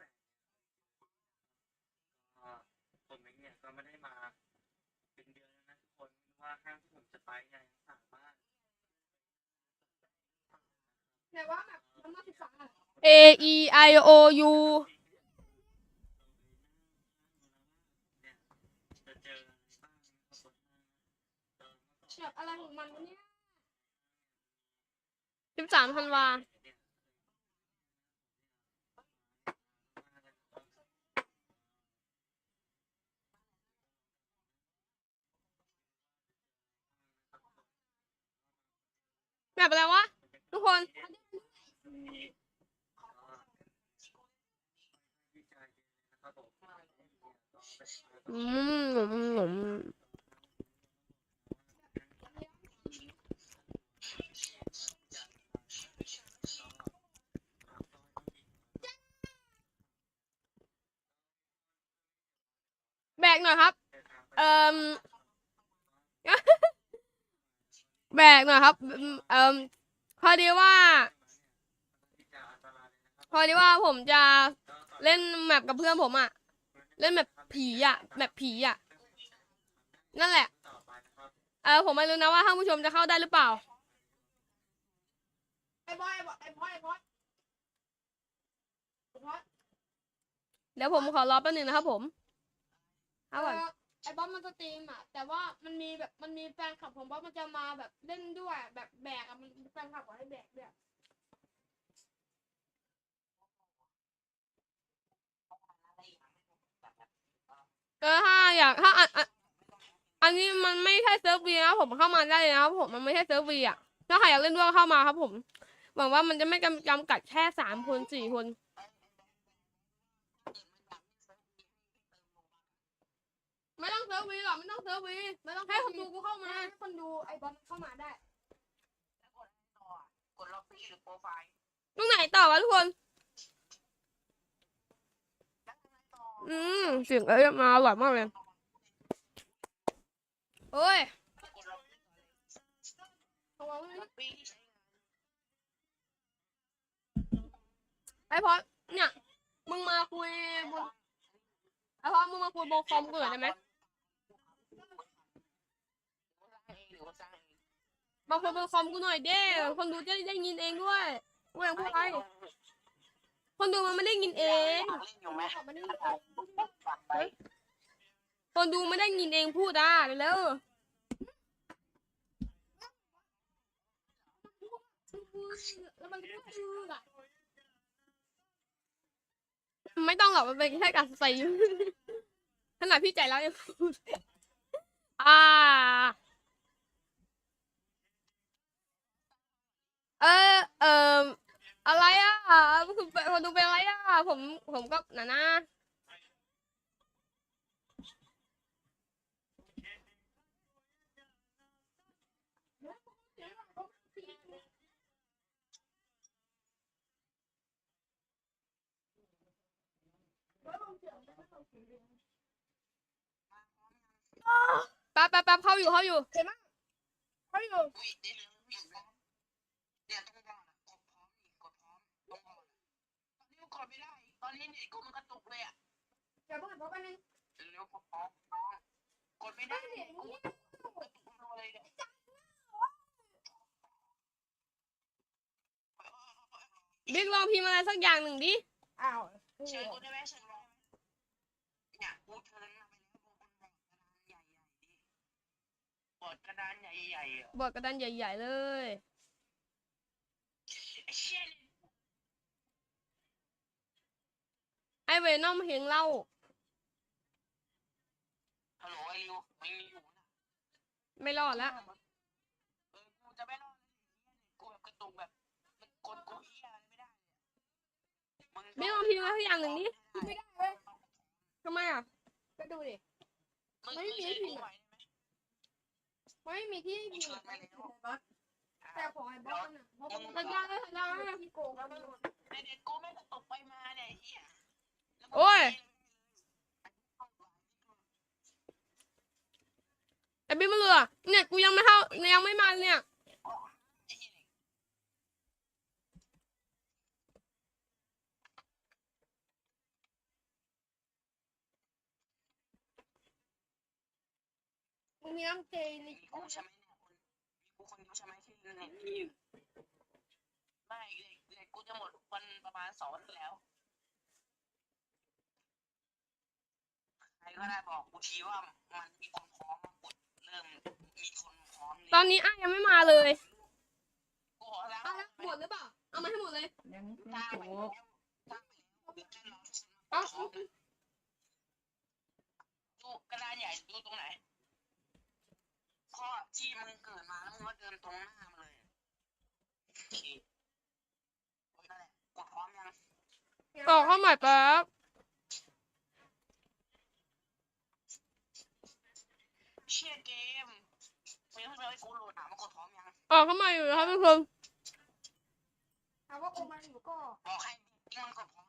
แสนก็ผมเองเนี่ยก็ไม่ได้มา เป็นเดือนแล้วนะทุกคนไม่รู้ว่าห้างที่ผมจะไปเนี่ยยังสามารถแต่ว่าแบบมันมาสิบสองอะ A E I O U เนี่ยจะเจออะไรบ้างนะครับเออแบบอะไรของมันวะเนี่ยสิบสามธันว แบบอะไรวะ ทุกคน อืมอืมอืมแบกหน่อยครับ เอ่ม แบกหน่อยครับ เอ่มพอดีว่า พอดีว่าผมจะเล่นแมปกับเพื่อนผมอะเล่นแบบผีอะแบบผีอะนั่นแหละ เออผมไม่รู้นะว่าท่านผู้ชมจะเข้าได้หรือเปล่าไอ้บอยไอ้บอยไอ้บอยไอ้บอยเดี๋ยวผมขอรอแป๊บนึงนะครับผมเอาก่อน ไอ้บอสมันสตรีมอะ แต่ว่ามันมีแบบมันมีแฟนคลับของบอสมันจะมาแบบเล่นด้วยแบบแบกอะมันแฟนคลับขอให้แบกด้วยเออถ้าอยากถ้าอันอันอันนี้มันไม่ใช่เซิร์ฟวีนะผมเข้ามาได้เลยนะครับผมมันไม่ใช่เซิร์ฟวีอะถ้าใครอยากเล่นด้วยก็เข้ามาครับผมหวังว่ามันจะไม่จำกัดแค่สามคนสี่คน ไม่ต้องเซิร์ฟ วีหรอกไม่ต้องเซิร์ฟวีไม่ต้องให้คนดูกูเข้ามา ให้คนดูไอ้บอสเข้ามาได้กดล็อบบี้หรือโปรไฟล์ตรงไหนต่อวะทุกคนอืมเสียงเอ้ยมาอร่อยมากเลยโอ้ยกดล็อบบี้เพราะว่าไม่ล็อบบี้ที่ใช้ไอพอดเนี่ย มึงมาคุยบนไอพอดมึงมาคุยบนคอมกูหน่อยได้ไหม สร้างเองหรือว่าสร้างเอง มาคุยบนคอมกูหน่อยเด้คนดูจะได้ยินเองด้วยกูยังพูดไปคนดูมันไม่ได้ยินเองเล่นอยู่ไหมขอมานี่ฝากไปคนดูไม่ได้ยินเองพูดอะเร็วแล้วมันก็ชื่ออะๆไม่ต้องหรอกมันเป็นแค่การใส่ขนาดพี่ใจแล้วยังพูดอ่า เออเอออะไรอะคุณเป็นคนดูเป็นอะไรอะ ผม ผมก็นะนะแป๊บแป๊บแป๊บเข้าอยู่เข้าอยู่เขาอยู่อุ้ยได้เรื่องผู้หญิงแล้วเนี่ยต้องก่อนกดพร้อมอีกกดพร้อมต้องก่อนตอนนี้กดไม่ได้ ตอ นนี้เน็ตกูมันกระตุกเลยอะเดี๋ยวเพิ่งเพราะว่านึงเร็วกดพร้อมกดไม่ได้ไม่เห็นกูนี่กระตุกเลยเนี่ยบิ๊กลองพิมพ์อะไรสักอย่างหนึ่งดิอ้าวเชิญกูได้ไหมเชิญกูได้ไหมเนี่ยกูเชิญมาไปแล้วกูกดกระดานใหญ่ๆดิกดกระดานใหญ่ๆอะบทกระดานใหญ่ ๆ เลยไอ้เชี่ยเนี่ย ไอเวนอมเฮงเล่า ฮัลโหลไอ้ริวไม่มีอยู่นะไม่รอดแล้วเออกูจะไม่รอดเลยกูแบบกระตุกแบบมันกดกูเฮียอะไรไม่ได้เลยอะมึงบิ๊กลองพิมพ์อะไรสักอย่างหนึ่งดิ ไม่ได้เว้ยทำไมอะ ก็ดูดิ มึงไม่มีใช้ให้พิกูมพ์ไหวอะได้ไหมไม่มีที่พิมพ์อะแต่ของไอ้บอสน่ะเพราะว่ามันสัญญาณเลยสัญญาณเลยที่โกงแล้วมันแต่เด็กกูไม่งกระตุก อ้ยไอ้บิ๊มาเรือเนี่ยกูยังไม่เข้ายังไม่มาเนี่ยมึงยังเจลิกูใช่ไหมกูคนเดียวใช่ไหมที่เนี่ยไม่เด็กกูจะหมดวันประมาณสองวันแล้ว ก็ได้บอกกูทีว่ามันมีคนพร้อมมากดเริ่มมีคนพร้อมตอนนี้อ้ายยังไม่มาเลยกูขอแล้วเอาละหมดหรือเปล่า เอามาให้หมดเลย ยังสร้างไม่ไปจแล้วบสร้างไปแล้วเดี๋ยวแค่รอทุกคนเอามาพร้อมกันดูกระดานใหญ่ดูตรงไหนข้อที่มึงเกิดมาแล้วมึงก็เดินตรงหน้ามาเลยโอเคโอ้ยนั่นแหละกดพร้อมยัง ต่อเข้าใหม่แป๊บ เชียเกมไม่ต้องเลยกูโหลดหนามากดพร้ อมยังออกเข้ามาอยู่นะครับทุกคนถามว่าโอมาอยู่ก็บอกให้ที่มันกดพร้อม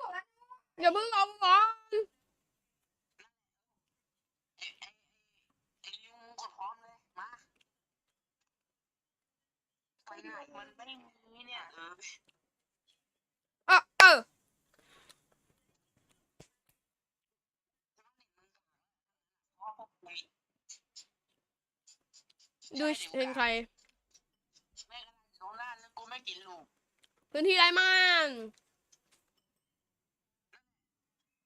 กดแล้วอย่าเพิ่งลงก่อนไอ้ไอ้ไอ้ลิวมึงกดพร้อมเลยมาไปไหนมันไม่มีเนี่ยเออเออเออเพราะพวกกูมีดูเพลงใคร แม่กำลังโดนล่าแล้วกู ไม่กินลูก พื้นที่ไรมัน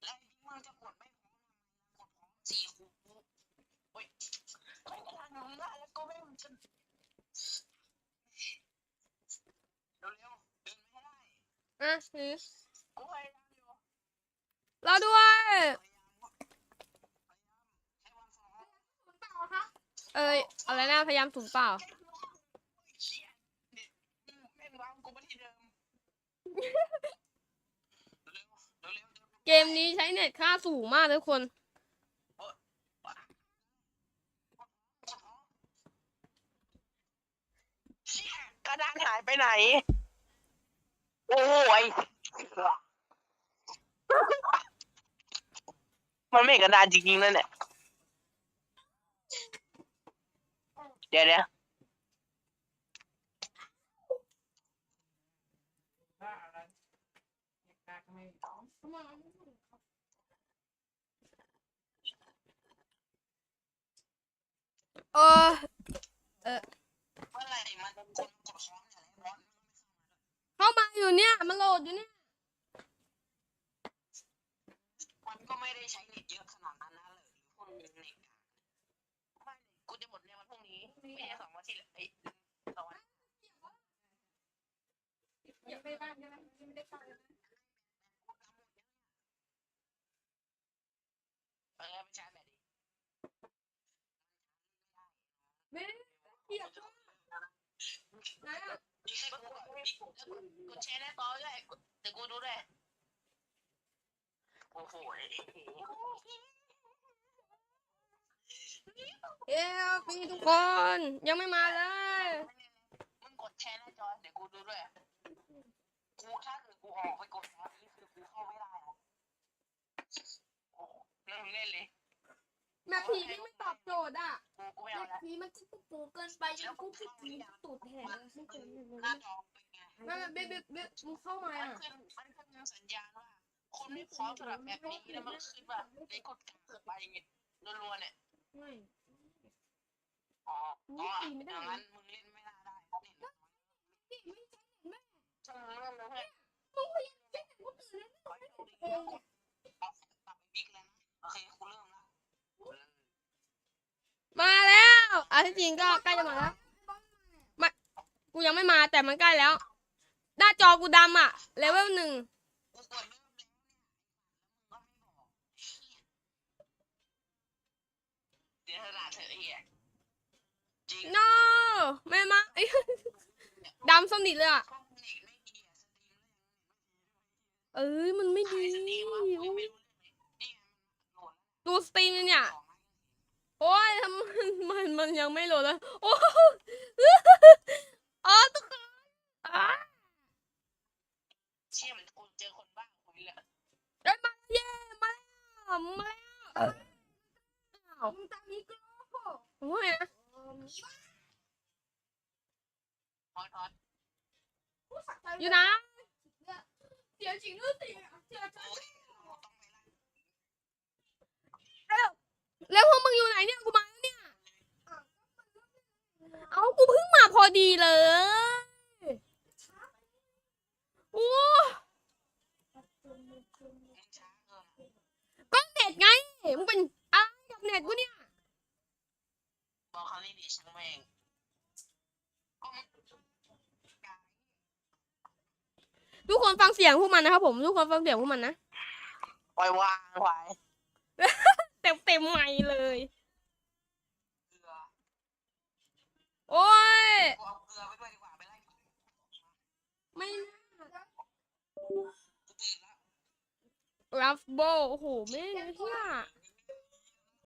แล้วไอ้มึงจะกดไม่พร้อมกดพร้อมสี่คูโอ้ยไม่กำลังโดนล่าแล้วกูไม่มึงจะเร็วๆเดินไม่ได้อะถือกูพยายามอยู่รอด้วย พยายามพยายามใช้วันสองเปล่าครับเอ้ยอะไรนะพยายามสูญเปล่าเชี่ยเด็ดแม่งวางกูมาที่เดิมเร็วเร็วเร็วเร็ว เกม นี้ใช้เน็ตค่าสูงมากทุกคน กระดานหายไปไหน โอ้ย มันไม่เห็นกระดานจริงๆนั่นแหละเดี๋ยวเดี๋ยว ถ้าอะไรเด็กตาก็ไม่ ทำไมเออเมื่อไหร่มันจะกดคอเนี่ยไอ้บอสเข้ามาอยู่เนี่ย มันโหลดอยู่เนี่ย มันก็ไม่ได้ใช้เน็ตเยอะขนาดนั้นนะเลยพวกมึงเน็ตไม่กูจะหมดในวันพรุ่งนี้ไม่ใช่สองวันที่ไอ้สองวันอย่าไปบ้านใช่ไหมไม่ได้ไป เออไม่ใช่แบบนี้ ไม่ ได้เกี่ยวกับไหนอะมีแค่กูกับมีกูแล้วกูแชร์หน้าต่อด้วยเดี๋ยวกูดูด้วยโอ้โหเอ้ยปีทุกคน ยังไม่มาเลย มึงกดแชร์หน้าจอเดี๋ยวกูดูด้วย กูถ้าเกิดกูออกไปกดตอนนี้คือกูเข้าไม่ได้นะโอ้เริ่มเล่นเลย แม่ผีนี่ไม่ตอบโจทย์อะ กูกูไม่แม่เอาละผีมันกุ๊กกูเกินไปยังกุ๊กกูตูดแหงไม่เกินหน้าจอเป็นไงแม่เบ๊เบ๊เบ๊มึงเข้ามามันอะขึ้นมันขึ้นสัญญาณว่าคนไม่พร้อมสำหรับแบบนี้แล้วมันขึ้นว่าในกดกลับไปอย่างเงี้ยรัวๆเนี่ยไม่ อ๋ออ๋ออย่างนั้นมึงเล่นไม่น่าได้เล่นน้อยนี่ไม่ใช่แม่ช่างเรื่องนะเพื่อนมึงพยายามใช้แต่คนอื่นแล้วขอให้ดูดีแล้วกดปรับปรับไปบิ๊กแล้วนะโอเคกูเริ่มละ มาแล้วอะที่จริงก็ใกล้จะมาแล้วกูยังไม่มาแต่มันใกล้แล้ว หน้าจอกูดำอะเลเวลหนึ่งกูกดเริ่มแล้วเนี่ยแล้วมึงก็ไม่บอกเดี๋ยวขนาดเธอไอ้เหี้ยจริง no ไม่มาเอ้ยดำสนิทเลยอะช่องเน็ตไม่ดีอะสตรีมแล้วยังเอ้ยมันไม่ใครดีสตรีมวะกูยังไม่รู้เลยนี่ไงมันโหลดดูสตรีมเลยเนี่ย โอ้ยทำไมมันมันยังไม่โหลดเลยโอ้อ๋อทุกคนอะเชี่ยมันกูเจอคนบ้าคุยเลยเอ้ยมาเย้มาแล้วมาแล้วอ้าวมึงตามนี้ก็โอ้ยนะทอดทอดผู้สักใจอยู่นะเสียจริงหรือเสียเจอ แล้วพวกมึงอยู่ไหนเนี่ยกูมาแล้วเนี่ย เอากูเพิ่งมาพอดีเลยโอ้ก็เน็ตไง มึงเป็นอะไรกับเน็ตกูเนี่ยบอกเขาไม่ดีช่างแม่งทุกคนฟังเสียงพวกมันนะครับผม ทุกคนฟังเสียงพวกมันนะปล่อยวางไว้ ต็มเต็มๆไม่เลย เกลือโอ้ย กูเอาเกลือไปด้วยดีกว่าไปไล่ผีไม่กูตื่นแล้วรับโบโอ้โหไม่เฮีย